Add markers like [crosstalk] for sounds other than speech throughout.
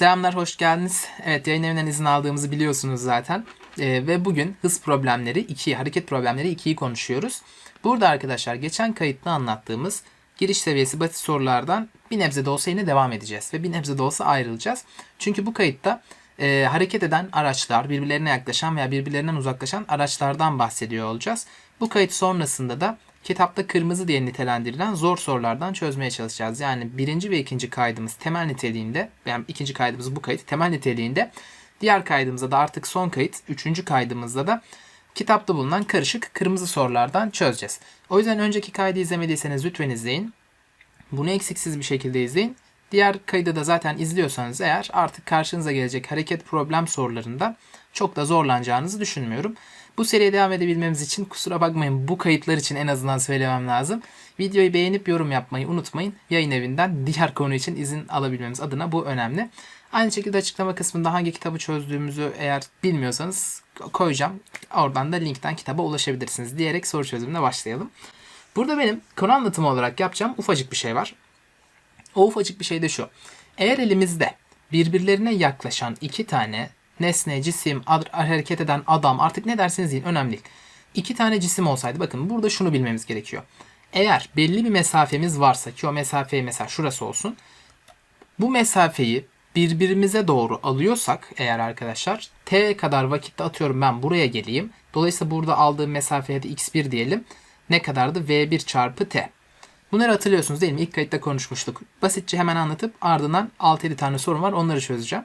Selamlar, hoş geldiniz. Evet, yayın evinden izin aldığımızı biliyorsunuz zaten. Ee, ve bugün hız problemleri 2'yi, hareket problemleri 2'yi konuşuyoruz. Burada arkadaşlar geçen kayıtta anlattığımız giriş seviyesi basit sorulardan bir nebze de olsa yine devam edeceğiz. Ve bir nebze de olsa ayrılacağız. Çünkü bu kayıtta e, hareket eden araçlar, birbirlerine yaklaşan veya birbirlerinden uzaklaşan araçlardan bahsediyor olacağız. Bu kayıt sonrasında da kitapta kırmızı diye nitelendirilen zor sorulardan çözmeye çalışacağız. Yani birinci ve ikinci kaydımız temel niteliğinde, yani ikinci kaydımız bu kayıt temel niteliğinde. Diğer kaydımızda da artık son kayıt, üçüncü kaydımızda da kitapta bulunan karışık kırmızı sorulardan çözeceğiz. O yüzden önceki kaydı izlemediyseniz lütfen izleyin. Bunu eksiksiz bir şekilde izleyin. Diğer kaydı da zaten izliyorsanız eğer artık karşınıza gelecek hareket problem sorularında çok da zorlanacağınızı düşünmüyorum. Bu seriye devam edebilmemiz için kusura bakmayın bu kayıtlar için en azından söylemem lazım. Videoyu beğenip yorum yapmayı unutmayın. Yayın evinden diğer konu için izin alabilmemiz adına bu önemli. Aynı şekilde açıklama kısmında hangi kitabı çözdüğümüzü eğer bilmiyorsanız koyacağım. Oradan da linkten kitaba ulaşabilirsiniz diyerek soru çözümüne başlayalım. Burada benim konu anlatımı olarak yapacağım ufacık bir şey var. O ufacık bir şey de şu. Eğer elimizde birbirlerine yaklaşan iki tane nesne, cisim, hareket eden adam artık ne derseniz deyin önemli değil. İki tane cisim olsaydı bakın burada şunu bilmemiz gerekiyor. Eğer belli bir mesafemiz varsa ki o mesafeyi mesela şurası olsun. Bu mesafeyi birbirimize doğru alıyorsak eğer arkadaşlar t kadar vakitte atıyorum ben buraya geleyim. Dolayısıyla burada aldığım mesafeye de x1 diyelim. Ne kadardı? v1 çarpı t. Bunları hatırlıyorsunuz değil mi? İlk kayıtta konuşmuştuk. Basitçe hemen anlatıp ardından 6-7 tane sorun var onları çözeceğim.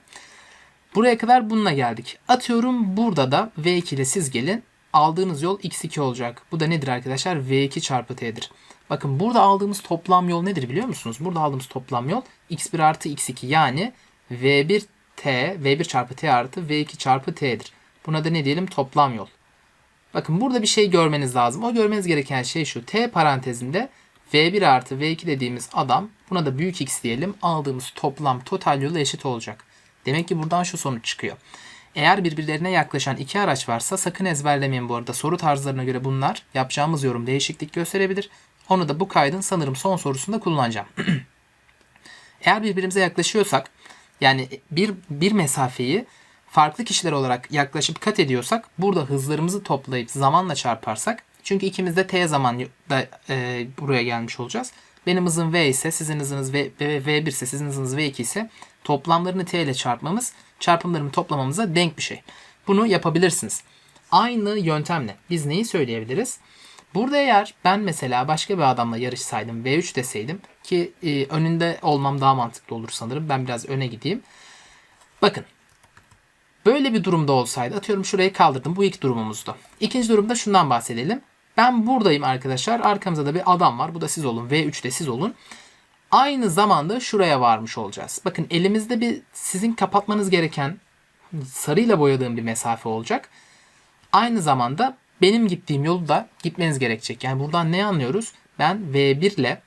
Buraya kadar bununla geldik. Atıyorum burada da V2 ile siz gelin. Aldığınız yol x2 olacak. Bu da nedir arkadaşlar? V2 çarpı t'dir. Bakın burada aldığımız toplam yol nedir biliyor musunuz? Burada aldığımız toplam yol x1 artı x2 yani v1 t, v1 çarpı t artı v2 çarpı t'dir. Buna da ne diyelim? Toplam yol. Bakın burada bir şey görmeniz lazım. O görmeniz gereken şey şu. T parantezinde V1 artı V2 dediğimiz adam buna da büyük X diyelim. Aldığımız toplam total yolu eşit olacak. Demek ki buradan şu sonuç çıkıyor. Eğer birbirlerine yaklaşan iki araç varsa sakın ezberlemeyin bu arada. Soru tarzlarına göre bunlar yapacağımız yorum değişiklik gösterebilir. Onu da bu kaydın sanırım son sorusunda kullanacağım. [clears throat] Eğer birbirimize yaklaşıyorsak yani bir, bir mesafeyi farklı kişiler olarak yaklaşıp kat ediyorsak burada hızlarımızı toplayıp zamanla çarparsak çünkü ikimiz de t zaman da e, buraya gelmiş olacağız. Benim hızım v ise sizin hızınız v, v, v1 ise sizin hızınız v2 ise toplamlarını t ile çarpmamız çarpımlarını toplamamıza denk bir şey. Bunu yapabilirsiniz. Aynı yöntemle biz neyi söyleyebiliriz? Burada eğer ben mesela başka bir adamla yarışsaydım V3 deseydim ki e, önünde olmam daha mantıklı olur sanırım. Ben biraz öne gideyim. Bakın Böyle bir durumda olsaydı atıyorum şurayı kaldırdım. Bu ilk durumumuzda. İkinci durumda şundan bahsedelim. Ben buradayım arkadaşlar. Arkamızda da bir adam var. Bu da siz olun. V3'te siz olun. Aynı zamanda şuraya varmış olacağız. Bakın elimizde bir sizin kapatmanız gereken sarıyla boyadığım bir mesafe olacak. Aynı zamanda benim gittiğim yolu da gitmeniz gerekecek. Yani buradan ne anlıyoruz? Ben V1 ile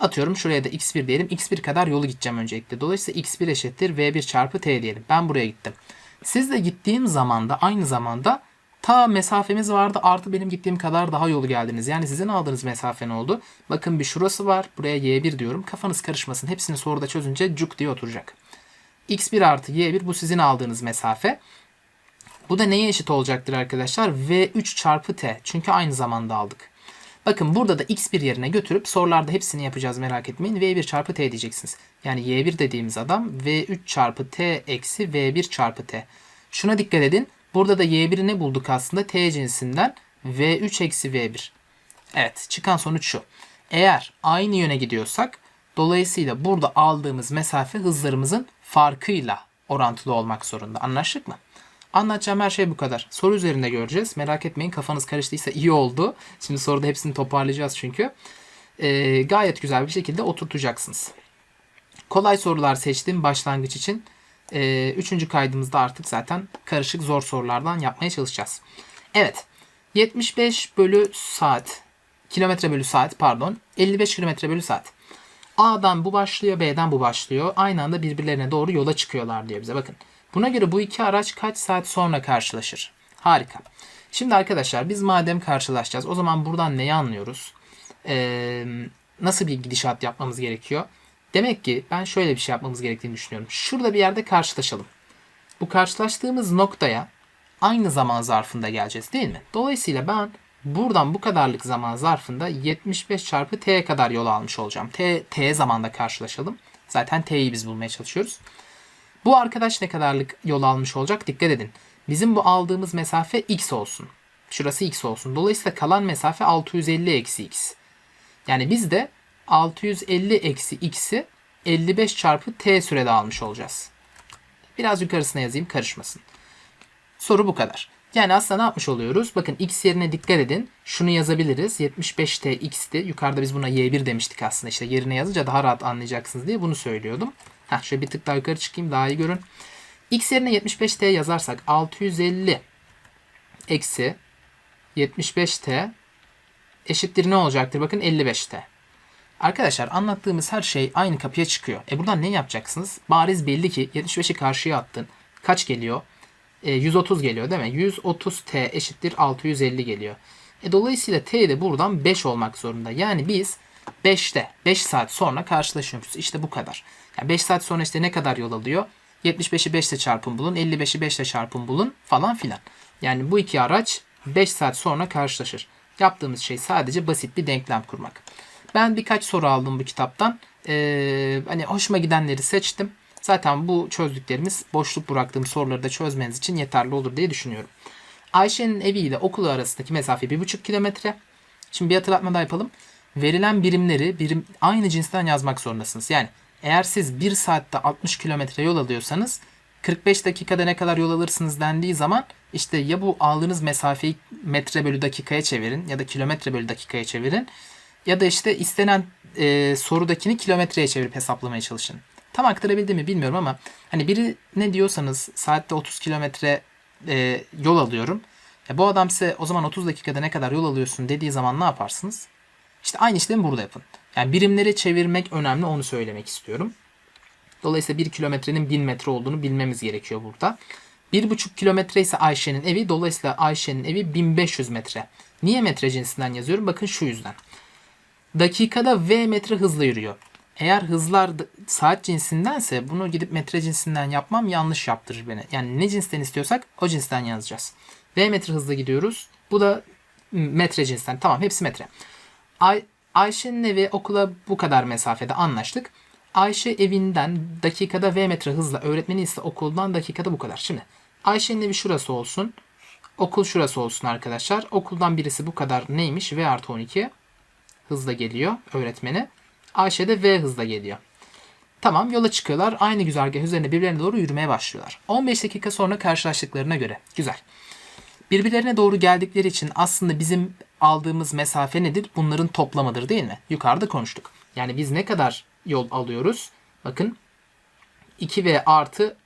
atıyorum şuraya da x1 diyelim. x1 kadar yolu gideceğim öncelikle. Dolayısıyla x1 eşittir v1 çarpı t diyelim. Ben buraya gittim. Siz de gittiğim zaman da aynı zamanda ta mesafemiz vardı artı benim gittiğim kadar daha yolu geldiniz. Yani sizin aldığınız mesafe ne oldu? Bakın bir şurası var. Buraya y1 diyorum. Kafanız karışmasın. Hepsini soruda çözünce cuk diye oturacak. x1 artı y1 bu sizin aldığınız mesafe. Bu da neye eşit olacaktır arkadaşlar? v3 çarpı t. Çünkü aynı zamanda aldık. Bakın burada da x1 yerine götürüp sorularda hepsini yapacağız merak etmeyin. v1 çarpı t diyeceksiniz. Yani y1 dediğimiz adam v3 çarpı t eksi v1 çarpı t. Şuna dikkat edin. Burada da y1'i ne bulduk aslında? t cinsinden v3 eksi v1. Evet çıkan sonuç şu. Eğer aynı yöne gidiyorsak dolayısıyla burada aldığımız mesafe hızlarımızın farkıyla orantılı olmak zorunda. Anlaştık mı? Anlatacağım her şey bu kadar. Soru üzerinde göreceğiz. Merak etmeyin kafanız karıştıysa iyi oldu. Şimdi soruda hepsini toparlayacağız çünkü. Ee, gayet güzel bir şekilde oturtacaksınız. Kolay sorular seçtim başlangıç için. Ee, üçüncü kaydımızda artık zaten karışık zor sorulardan yapmaya çalışacağız. Evet. 75 bölü saat. Kilometre bölü saat pardon. 55 kilometre bölü saat. A'dan bu başlıyor, B'den bu başlıyor. Aynı anda birbirlerine doğru yola çıkıyorlar diyor bize. Bakın. Buna göre bu iki araç kaç saat sonra karşılaşır? Harika. Şimdi arkadaşlar biz madem karşılaşacağız o zaman buradan neyi anlıyoruz? Ee, nasıl bir gidişat yapmamız gerekiyor? Demek ki ben şöyle bir şey yapmamız gerektiğini düşünüyorum. Şurada bir yerde karşılaşalım. Bu karşılaştığımız noktaya aynı zaman zarfında geleceğiz değil mi? Dolayısıyla ben buradan bu kadarlık zaman zarfında 75 çarpı t'ye kadar yol almış olacağım. t, t zamanda karşılaşalım. Zaten t'yi biz bulmaya çalışıyoruz. Bu arkadaş ne kadarlık yol almış olacak? Dikkat edin. Bizim bu aldığımız mesafe x olsun. Şurası x olsun. Dolayısıyla kalan mesafe 650 eksi x. Yani biz de 650 eksi x'i 55 çarpı t sürede almış olacağız. Biraz yukarısına yazayım karışmasın. Soru bu kadar. Yani aslında ne yapmış oluyoruz? Bakın x yerine dikkat edin. Şunu yazabiliriz. 75t x'ti. Yukarıda biz buna y1 demiştik aslında. İşte yerine yazınca daha rahat anlayacaksınız diye bunu söylüyordum. Heh, şöyle bir tık daha yukarı çıkayım daha iyi görün. x yerine 75t yazarsak 650 eksi 75t eşittir ne olacaktır? Bakın 55t. Arkadaşlar anlattığımız her şey aynı kapıya çıkıyor. E buradan ne yapacaksınız? Bariz belli ki 75'i karşıya attın. Kaç geliyor? E, 130 geliyor değil mi? 130t eşittir 650 geliyor. E, dolayısıyla t de buradan 5 olmak zorunda. Yani biz 5'te 5 saat sonra karşılaşıyoruz. İşte bu kadar. Yani 5 saat sonra işte ne kadar yol alıyor? 75'i 5 ile çarpın bulun. 55'i 5 ile çarpın bulun falan filan. Yani bu iki araç 5 saat sonra karşılaşır. Yaptığımız şey sadece basit bir denklem kurmak. Ben birkaç soru aldım bu kitaptan. Ee, hani hoşuma gidenleri seçtim. Zaten bu çözdüklerimiz boşluk bıraktığım soruları da çözmeniz için yeterli olur diye düşünüyorum. Ayşe'nin evi ile okulu arasındaki mesafe 1,5 kilometre. Şimdi bir hatırlatma daha yapalım. Verilen birimleri birim aynı cinsten yazmak zorundasınız. Yani eğer siz 1 saatte 60 kilometre yol alıyorsanız 45 dakikada ne kadar yol alırsınız dendiği zaman işte ya bu aldığınız mesafeyi metre bölü dakikaya çevirin ya da kilometre bölü dakikaya çevirin ya da işte istenen e, sorudakini kilometreye çevirip hesaplamaya çalışın. Tam aktarabildim mi bilmiyorum ama hani biri ne diyorsanız saatte 30 kilometre e, yol alıyorum. E, bu adam size o zaman 30 dakikada ne kadar yol alıyorsun dediği zaman ne yaparsınız? İşte aynı işlemi burada yapın. Yani birimleri çevirmek önemli onu söylemek istiyorum. Dolayısıyla 1 kilometrenin 1000 metre olduğunu bilmemiz gerekiyor burada. 1,5 kilometre ise Ayşe'nin evi. Dolayısıyla Ayşe'nin evi 1500 metre. Niye metre cinsinden yazıyorum? Bakın şu yüzden. Dakikada V metre hızla yürüyor. Eğer hızlar saat cinsindense bunu gidip metre cinsinden yapmam yanlış yaptırır beni. Yani ne cinsten istiyorsak o cinsten yazacağız. V metre hızla gidiyoruz. Bu da metre cinsinden. Tamam hepsi metre. Ay Ayşe'nin evi okula bu kadar mesafede anlaştık. Ayşe evinden dakikada V metre hızla öğretmeni ise okuldan dakikada bu kadar. Şimdi Ayşe'nin evi şurası olsun. Okul şurası olsun arkadaşlar. Okuldan birisi bu kadar neymiş? V artı 12 hızla geliyor öğretmeni. Ayşe de V hızla geliyor. Tamam yola çıkıyorlar. Aynı güzergah üzerine birbirlerine doğru yürümeye başlıyorlar. 15 dakika sonra karşılaştıklarına göre. Güzel. Birbirlerine doğru geldikleri için aslında bizim aldığımız mesafe nedir? Bunların toplamıdır değil mi? Yukarıda konuştuk. Yani biz ne kadar yol alıyoruz? Bakın 2V artı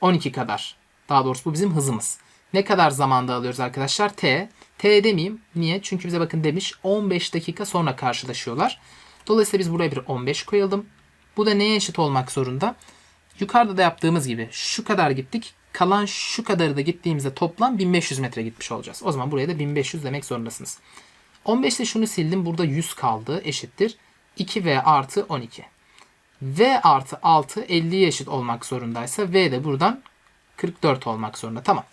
12 kadar. Daha doğrusu bu bizim hızımız. Ne kadar zamanda alıyoruz arkadaşlar? T. T demeyeyim. Niye? Çünkü bize bakın demiş 15 dakika sonra karşılaşıyorlar. Dolayısıyla biz buraya bir 15 koyalım. Bu da neye eşit olmak zorunda? Yukarıda da yaptığımız gibi şu kadar gittik. Kalan şu kadarı da gittiğimizde toplam 1500 metre gitmiş olacağız. O zaman buraya da 1500 demek zorundasınız. 15'te şunu sildim. Burada 100 kaldı. Eşittir. 2V artı 12. V artı 6 50'ye eşit olmak zorundaysa V de buradan 44 olmak zorunda. Tamam.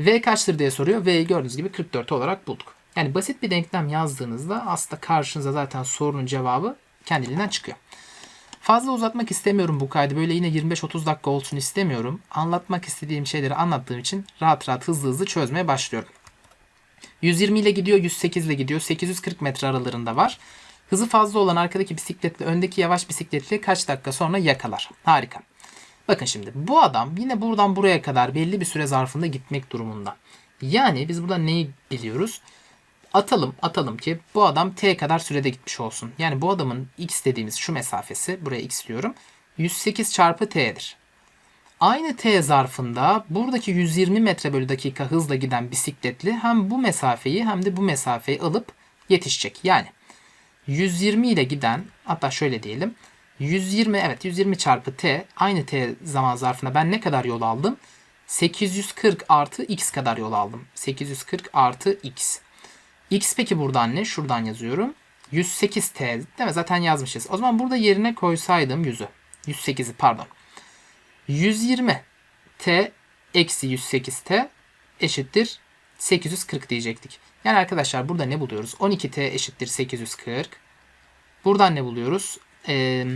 V kaçtır diye soruyor. V'yi gördüğünüz gibi 44 olarak bulduk. Yani basit bir denklem yazdığınızda aslında karşınıza zaten sorunun cevabı kendiliğinden çıkıyor. Fazla uzatmak istemiyorum bu kaydı. Böyle yine 25-30 dakika olsun istemiyorum. Anlatmak istediğim şeyleri anlattığım için rahat rahat hızlı hızlı çözmeye başlıyorum. 120 ile gidiyor, 108 ile gidiyor. 840 metre aralarında var. Hızı fazla olan arkadaki bisikletle öndeki yavaş bisikletle kaç dakika sonra yakalar. Harika. Bakın şimdi bu adam yine buradan buraya kadar belli bir süre zarfında gitmek durumunda. Yani biz burada neyi biliyoruz? Atalım atalım ki bu adam t kadar sürede gitmiş olsun. Yani bu adamın x dediğimiz şu mesafesi buraya x diyorum. 108 çarpı t'dir. Aynı t zarfında buradaki 120 metre bölü dakika hızla giden bisikletli hem bu mesafeyi hem de bu mesafeyi alıp yetişecek. Yani 120 ile giden hatta şöyle diyelim 120 evet 120 çarpı t aynı t zaman zarfına ben ne kadar yol aldım? 840 artı x kadar yol aldım. 840 artı x. x peki buradan ne? Şuradan yazıyorum. 108T değil mi? Zaten yazmışız. O zaman burada yerine koysaydım 100'ü. 108'i pardon. 120 T eksi 108T eşittir 840 diyecektik. Yani arkadaşlar burada ne buluyoruz? 12T eşittir 840. Buradan ne buluyoruz? Ee,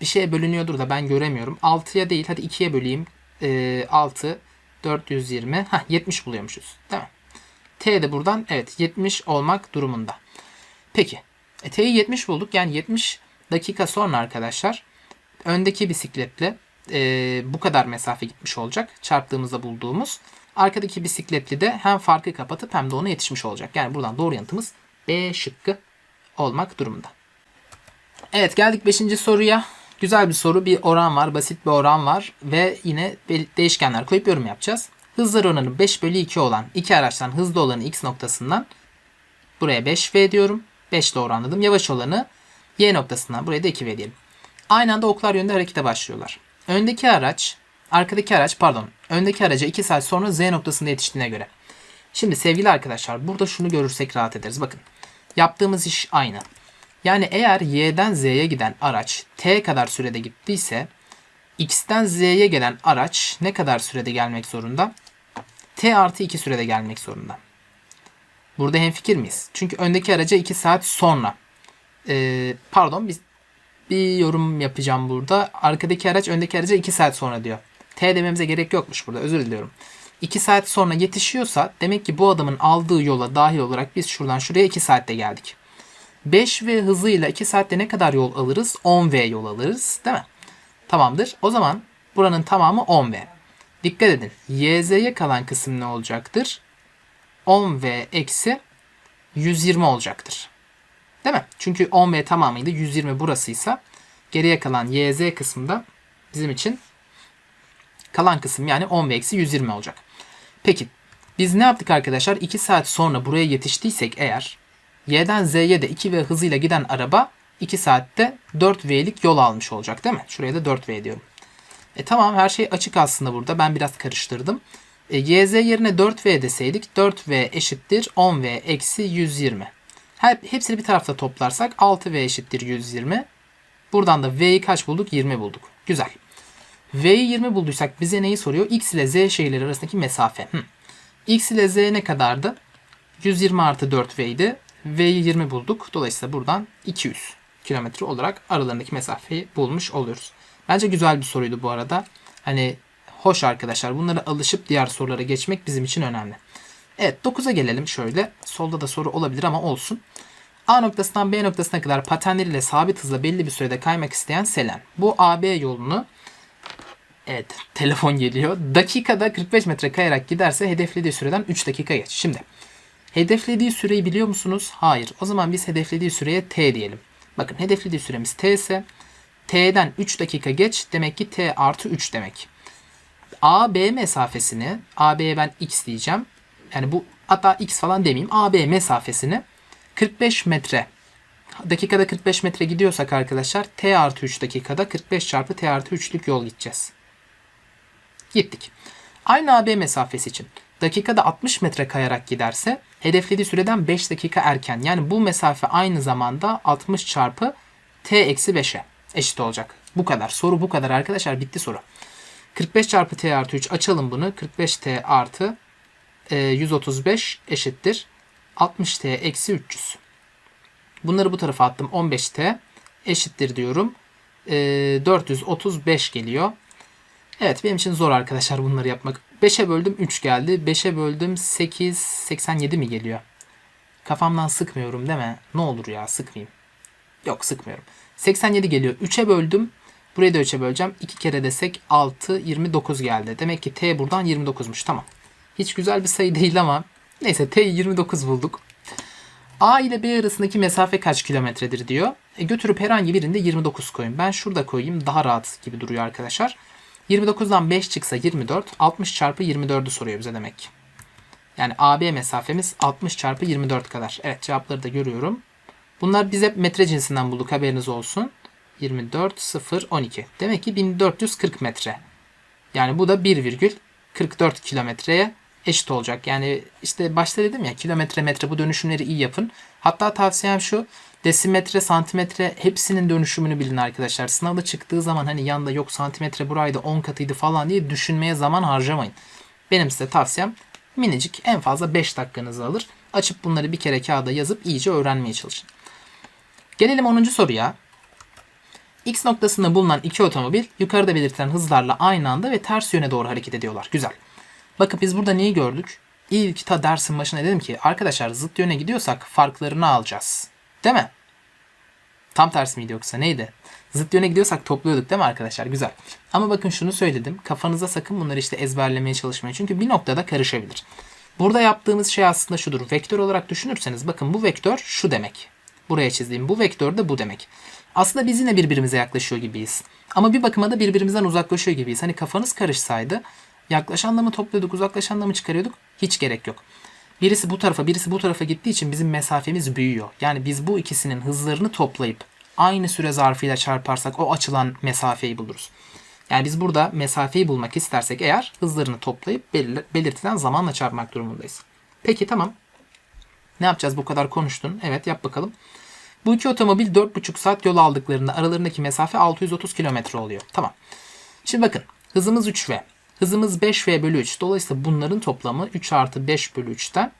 bir şeye bölünüyordur da ben göremiyorum. 6'ya değil hadi 2'ye böleyim. Ee, 6 420 ha 70 buluyormuşuz. Değil mi? T de buradan evet 70 olmak durumunda. Peki. E, T'yi 70 bulduk. Yani 70 dakika sonra arkadaşlar öndeki bisikletle e, bu kadar mesafe gitmiş olacak. Çarptığımızda bulduğumuz. Arkadaki bisikletli de hem farkı kapatıp hem de ona yetişmiş olacak. Yani buradan doğru yanıtımız B şıkkı olmak durumunda. Evet geldik 5. soruya. Güzel bir soru. Bir oran var. Basit bir oran var. Ve yine değişkenler koyup yorum yapacağız. Hızlar oranı 5 bölü 2 olan iki araçtan hızlı olanı x noktasından buraya 5v diyorum. 5 ile oranladım. Yavaş olanı y noktasından buraya da 2v diyelim. Aynı anda oklar yönünde harekete başlıyorlar. Öndeki araç, arkadaki araç pardon, öndeki araca 2 saat sonra z noktasında yetiştiğine göre. Şimdi sevgili arkadaşlar burada şunu görürsek rahat ederiz. Bakın yaptığımız iş aynı. Yani eğer y'den z'ye giden araç t kadar sürede gittiyse x'ten z'ye gelen araç ne kadar sürede gelmek zorunda? t artı 2 sürede gelmek zorunda. Burada hemfikir miyiz? Çünkü öndeki araca 2 saat sonra. Ee, pardon biz bir yorum yapacağım burada. Arkadaki araç öndeki araca 2 saat sonra diyor. T dememize gerek yokmuş burada özür diliyorum. 2 saat sonra yetişiyorsa demek ki bu adamın aldığı yola dahil olarak biz şuradan şuraya 2 saatte geldik. 5V hızıyla 2 saatte ne kadar yol alırız? 10V yol alırız değil mi? Tamamdır. O zaman buranın tamamı 10V. Dikkat edin. YZ'ye kalan kısım ne olacaktır? 10V eksi 120 olacaktır. Değil mi? Çünkü 10V tamamıydı. 120 burasıysa geriye kalan YZ kısmında bizim için kalan kısım yani 10V eksi 120 olacak. Peki biz ne yaptık arkadaşlar? 2 saat sonra buraya yetiştiysek eğer Y'den Z'ye de 2V hızıyla giden araba 2 saatte 4V'lik yol almış olacak değil mi? Şuraya da 4V diyorum. E tamam her şey açık aslında burada. Ben biraz karıştırdım. E, YZ yerine 4V deseydik 4V eşittir 10V eksi 120. Her, hepsini bir tarafta toplarsak 6V eşittir 120. Buradan da V'yi kaç bulduk? 20 bulduk. Güzel. V'yi 20 bulduysak bize neyi soruyor? X ile Z şehirleri arasındaki mesafe. Hı. X ile Z ne kadardı? 120 artı 4V idi. V'yi 20 bulduk. Dolayısıyla buradan 200 kilometre olarak aralarındaki mesafeyi bulmuş oluyoruz. Bence güzel bir soruydu bu arada. Hani hoş arkadaşlar. Bunlara alışıp diğer sorulara geçmek bizim için önemli. Evet 9'a gelelim şöyle. Solda da soru olabilir ama olsun. A noktasından B noktasına kadar patenleriyle sabit hızla belli bir sürede kaymak isteyen Selen. Bu AB yolunu Evet telefon geliyor. Dakikada 45 metre kayarak giderse hedeflediği süreden 3 dakika geç. Şimdi hedeflediği süreyi biliyor musunuz? Hayır. O zaman biz hedeflediği süreye T diyelim. Bakın hedeflediği süremiz T ise T'den 3 dakika geç demek ki T artı 3 demek. AB mesafesini AB'ye ben X diyeceğim. Yani bu hatta X falan demeyeyim. AB mesafesini 45 metre dakikada 45 metre gidiyorsak arkadaşlar T artı 3 dakikada 45 çarpı T artı 3'lük yol gideceğiz. Gittik. Aynı AB mesafesi için dakikada 60 metre kayarak giderse hedeflediği süreden 5 dakika erken. Yani bu mesafe aynı zamanda 60 çarpı T eksi 5'e eşit olacak. Bu kadar. Soru bu kadar arkadaşlar. Bitti soru. 45 çarpı T artı 3 açalım bunu. 45 T artı 135 eşittir. 60 T eksi 300. Bunları bu tarafa attım. 15 T eşittir diyorum. 435 geliyor. Evet benim için zor arkadaşlar bunları yapmak. 5'e böldüm 3 geldi. 5'e böldüm 8, 87 mi geliyor? Kafamdan sıkmıyorum değil mi? Ne olur ya sıkmayayım. Yok sıkmıyorum. 87 geliyor. 3'e böldüm. Burayı da 3'e böleceğim. 2 kere desek 6, 29 geldi. Demek ki T buradan 29'muş. Tamam. Hiç güzel bir sayı değil ama neyse T'yi 29 bulduk. A ile B arasındaki mesafe kaç kilometredir diyor. E, götürüp herhangi birinde 29 koyun. Ben şurada koyayım. Daha rahat gibi duruyor arkadaşlar. 29'dan 5 çıksa 24. 60 çarpı 24'ü soruyor bize demek. Yani AB mesafemiz 60 çarpı 24 kadar. Evet cevapları da görüyorum. Bunlar biz hep metre cinsinden bulduk haberiniz olsun. 24, 0, 12. Demek ki 1440 metre. Yani bu da 1,44 kilometreye eşit olacak. Yani işte başta dedim ya kilometre metre bu dönüşümleri iyi yapın. Hatta tavsiyem şu desimetre santimetre hepsinin dönüşümünü bilin arkadaşlar. Sınavda çıktığı zaman hani yanda yok santimetre buraydı 10 katıydı falan diye düşünmeye zaman harcamayın. Benim size tavsiyem minicik en fazla 5 dakikanızı alır. Açıp bunları bir kere kağıda yazıp iyice öğrenmeye çalışın. Gelelim 10. soruya. X noktasında bulunan iki otomobil yukarıda belirtilen hızlarla aynı anda ve ters yöne doğru hareket ediyorlar. Güzel. Bakın biz burada neyi gördük? İlk ta dersin başına dedim ki arkadaşlar zıt yöne gidiyorsak farklarını alacağız. Değil mi? Tam tersi miydi yoksa neydi? Zıt yöne gidiyorsak topluyorduk değil mi arkadaşlar? Güzel. Ama bakın şunu söyledim. Kafanıza sakın bunları işte ezberlemeye çalışmayın. Çünkü bir noktada karışabilir. Burada yaptığımız şey aslında şudur. Vektör olarak düşünürseniz bakın bu vektör şu demek. Buraya çizdiğim bu vektör de bu demek. Aslında biz yine birbirimize yaklaşıyor gibiyiz. Ama bir bakıma da birbirimizden uzaklaşıyor gibiyiz. Hani kafanız karışsaydı yaklaşanla mı topluyorduk, uzaklaşanla mı çıkarıyorduk? Hiç gerek yok. Birisi bu tarafa, birisi bu tarafa gittiği için bizim mesafemiz büyüyor. Yani biz bu ikisinin hızlarını toplayıp aynı süre zarfıyla çarparsak o açılan mesafeyi buluruz. Yani biz burada mesafeyi bulmak istersek eğer hızlarını toplayıp belir- belirtilen zamanla çarpmak durumundayız. Peki tamam. Ne yapacağız bu kadar konuştun? Evet yap bakalım. Bu iki otomobil 4,5 saat yol aldıklarında aralarındaki mesafe 630 kilometre oluyor. Tamam. Şimdi bakın hızımız 3V. Hızımız 5V bölü 3. Dolayısıyla bunların toplamı 3 artı 5 bölü 3'ten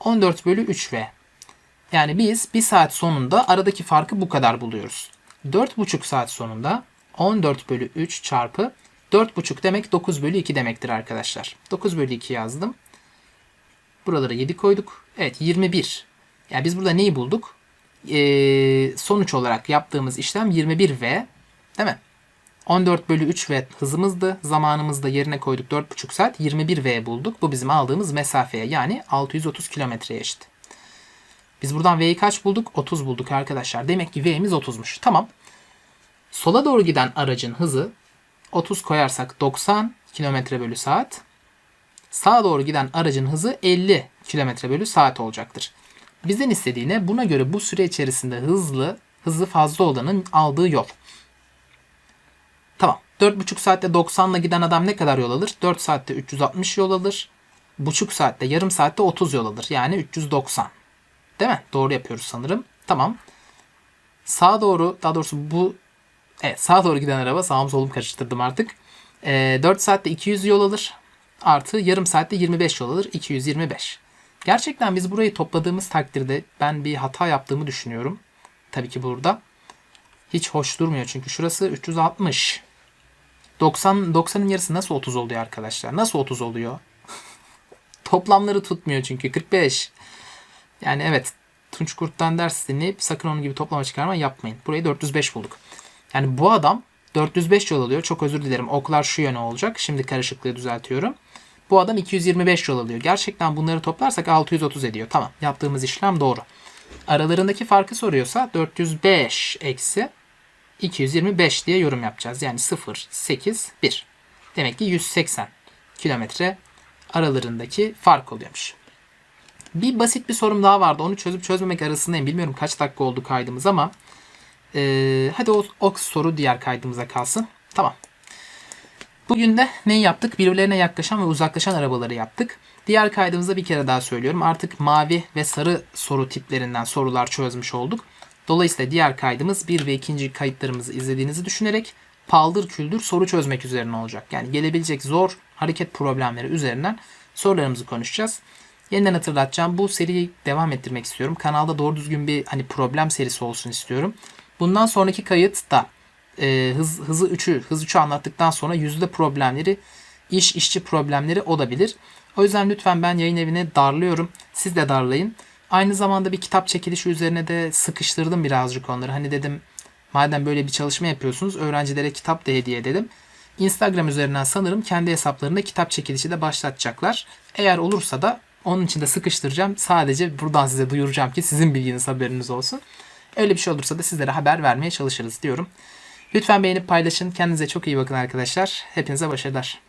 14 bölü 3V. Yani biz 1 saat sonunda aradaki farkı bu kadar buluyoruz. 4,5 saat sonunda 14 bölü 3 çarpı 4,5 demek 9 bölü 2 demektir arkadaşlar. 9 bölü 2 yazdım. Buralara 7 koyduk. Evet 21. Yani biz burada neyi bulduk? Ee, sonuç olarak yaptığımız işlem 21V. Değil mi? 14 bölü 3 V hızımızdı. Zamanımızda yerine koyduk 4,5 saat. 21V bulduk. Bu bizim aldığımız mesafeye yani 630 kilometreye eşit. Biz buradan V'yi kaç bulduk? 30 bulduk arkadaşlar. Demek ki V'miz 30'muş. Tamam. Sola doğru giden aracın hızı 30 koyarsak 90 km bölü saat. Sağa doğru giden aracın hızı 50 km bölü saat olacaktır. Bizden istediği ne? Buna göre bu süre içerisinde hızlı, hızı fazla olanın aldığı yol. Tamam. 4,5 saatte 90 ile giden adam ne kadar yol alır? 4 saatte 360 yol alır. Buçuk saatte, yarım saatte 30 yol alır. Yani 390. Değil mi? Doğru yapıyoruz sanırım. Tamam. Sağa doğru, daha doğrusu bu Evet sağa doğru giden araba sağım solum karıştırdım artık. Ee, 4 saatte 200 yol alır. Artı yarım saatte 25 yol alır. 225. Gerçekten biz burayı topladığımız takdirde ben bir hata yaptığımı düşünüyorum. Tabii ki burada. Hiç hoş durmuyor çünkü şurası 360. 90 90'ın yarısı nasıl 30 oluyor arkadaşlar? Nasıl 30 oluyor? [laughs] Toplamları tutmuyor çünkü 45. Yani evet Tunç Kurt'tan ders dinleyip sakın onun gibi toplama çıkarma yapmayın. Burayı 405 bulduk. Yani bu adam 405 yol alıyor. Çok özür dilerim. Oklar şu yöne olacak. Şimdi karışıklığı düzeltiyorum. Bu adam 225 yol alıyor. Gerçekten bunları toplarsak 630 ediyor. Tamam. Yaptığımız işlem doğru. Aralarındaki farkı soruyorsa 405 eksi 225 diye yorum yapacağız. Yani 0, 8, 1. Demek ki 180 kilometre aralarındaki fark oluyormuş. Bir basit bir sorum daha vardı. Onu çözüp çözmemek arasındayım. Bilmiyorum kaç dakika oldu kaydımız ama ee, hadi o, o soru diğer kaydımıza kalsın. Tamam. Bugün de neyi yaptık? Birbirlerine yaklaşan ve uzaklaşan arabaları yaptık. Diğer kaydımızda bir kere daha söylüyorum. Artık mavi ve sarı soru tiplerinden sorular çözmüş olduk. Dolayısıyla diğer kaydımız 1 ve 2. kayıtlarımızı izlediğinizi düşünerek paldır küldür soru çözmek üzerine olacak. Yani gelebilecek zor hareket problemleri üzerinden sorularımızı konuşacağız. Yeniden hatırlatacağım. Bu seriyi devam ettirmek istiyorum. Kanalda doğru düzgün bir hani problem serisi olsun istiyorum. Bundan sonraki kayıt da e, hız, hızı 3'ü hız 3'ü anlattıktan sonra yüzde problemleri iş işçi problemleri olabilir. O yüzden lütfen ben yayın evine darlıyorum. Siz de darlayın. Aynı zamanda bir kitap çekilişi üzerine de sıkıştırdım birazcık onları. Hani dedim madem böyle bir çalışma yapıyorsunuz öğrencilere kitap da hediye edelim. Instagram üzerinden sanırım kendi hesaplarında kitap çekilişi de başlatacaklar. Eğer olursa da onun için de sıkıştıracağım. Sadece buradan size duyuracağım ki sizin bilginiz haberiniz olsun. Öyle bir şey olursa da sizlere haber vermeye çalışırız diyorum. Lütfen beğenip paylaşın. Kendinize çok iyi bakın arkadaşlar. Hepinize başarılar.